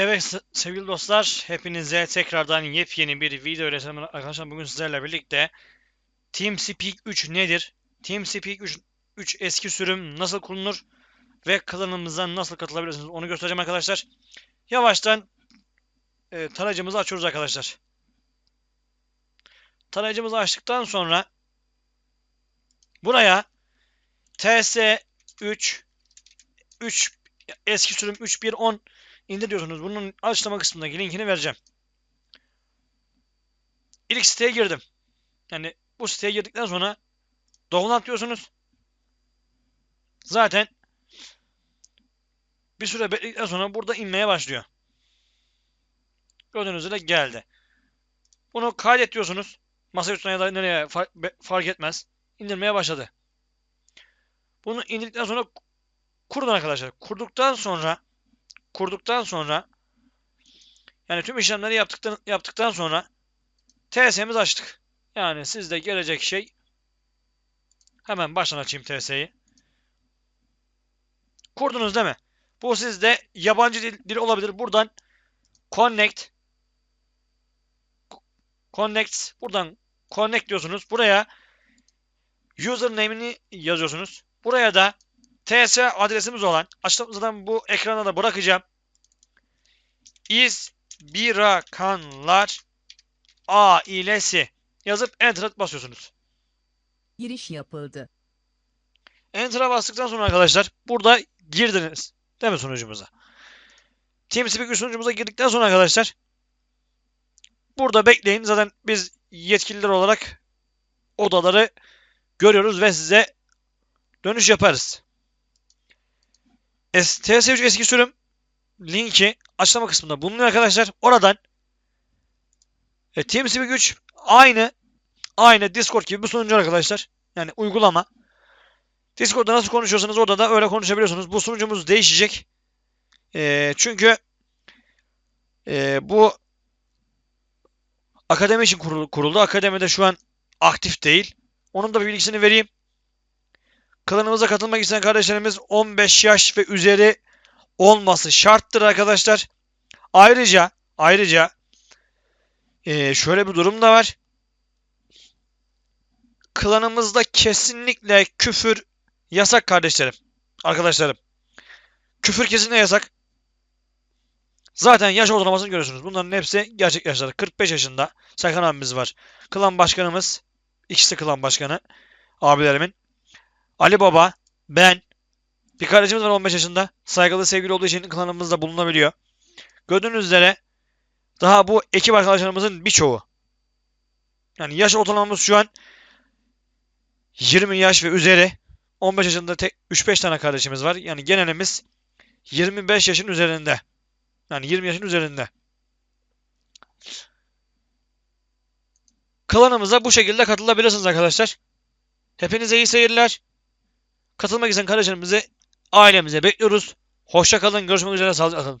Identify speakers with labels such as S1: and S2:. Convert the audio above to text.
S1: Evet se- sevgili dostlar, hepinize tekrardan yepyeni bir video ile arkadaşlar. Bugün sizlerle birlikte TeamSpeak 3 nedir? TeamSpeak 3, 3 eski sürüm nasıl kullanılır ve klanımıza nasıl katılabilirsiniz onu göstereceğim arkadaşlar. Yavaştan e, tarayıcımızı açıyoruz arkadaşlar. Tarayıcımızı açtıktan sonra buraya TS3 3 eski sürüm 3.1.10 indiriyorsunuz. Bunun açıklama kısmındaki linkini vereceğim. İlk siteye girdim. Yani bu siteye girdikten sonra download diyorsunuz. Zaten bir süre bekledikten sonra burada inmeye başlıyor. Gördüğünüz üzere geldi. Bunu kaydet diyorsunuz. Masa üstüne ya da nereye fark, etmez. İndirmeye başladı. Bunu indirdikten sonra kurun arkadaşlar. Kurduktan sonra kurduktan sonra yani tüm işlemleri yaptıktan yaptıktan sonra TS'mizi açtık. Yani sizde gelecek şey hemen baştan açayım TS'yi. Kurdunuz değil mi? Bu sizde yabancı dil, dil olabilir. Buradan connect connect buradan connect diyorsunuz. Buraya usernameni yazıyorsunuz. Buraya da TS adresimiz olan açıklamadan bu ekrana da bırakacağım. İzbirakanlar ailesi yazıp Enter'a basıyorsunuz.
S2: Giriş yapıldı.
S1: Enter'a bastıktan sonra arkadaşlar burada girdiniz. Değil mi sunucumuza? TeamSpeak 3 sunucumuza girdikten sonra arkadaşlar burada bekleyin. Zaten biz yetkililer olarak odaları görüyoruz ve size dönüş yaparız. TS3 eski sürüm linki açıklama kısmında bulunuyor arkadaşlar. Oradan e, TeamSpeak 3 aynı aynı Discord gibi bir sunucu arkadaşlar. Yani uygulama. Discord'da nasıl konuşuyorsanız orada da öyle konuşabiliyorsunuz. Bu sunucumuz değişecek. E, çünkü e, bu akademi için kuruldu, kuruldu. Akademide şu an aktif değil. Onun da bir bilgisini vereyim. Klanımıza katılmak isteyen kardeşlerimiz 15 yaş ve üzeri olması şarttır arkadaşlar. Ayrıca ayrıca eee, şöyle bir durum da var. Klanımızda kesinlikle küfür yasak kardeşlerim. Arkadaşlarım. Küfür kesinlikle yasak. Zaten yaş ortalamasını görüyorsunuz. Bunların hepsi gerçek yaşları. 45 yaşında Serkan abimiz var. Klan başkanımız. ikisi klan başkanı. Abilerimin. Ali Baba, ben, bir kardeşimiz var 15 yaşında. Saygılı sevgili olduğu için klanımızda bulunabiliyor. Gördüğünüz üzere daha bu ekip arkadaşlarımızın birçoğu. Yani yaş ortalamamız şu an 20 yaş ve üzeri. 15 yaşında tek 3-5 tane kardeşimiz var. Yani genelimiz 25 yaşın üzerinde. Yani 20 yaşın üzerinde. Klanımıza bu şekilde katılabilirsiniz arkadaşlar. Hepinize iyi seyirler. Katılmak isteyen kardeşlerimizi ailemize bekliyoruz. Hoşça kalın. Görüşmek üzere. Sağlıcakla kalın.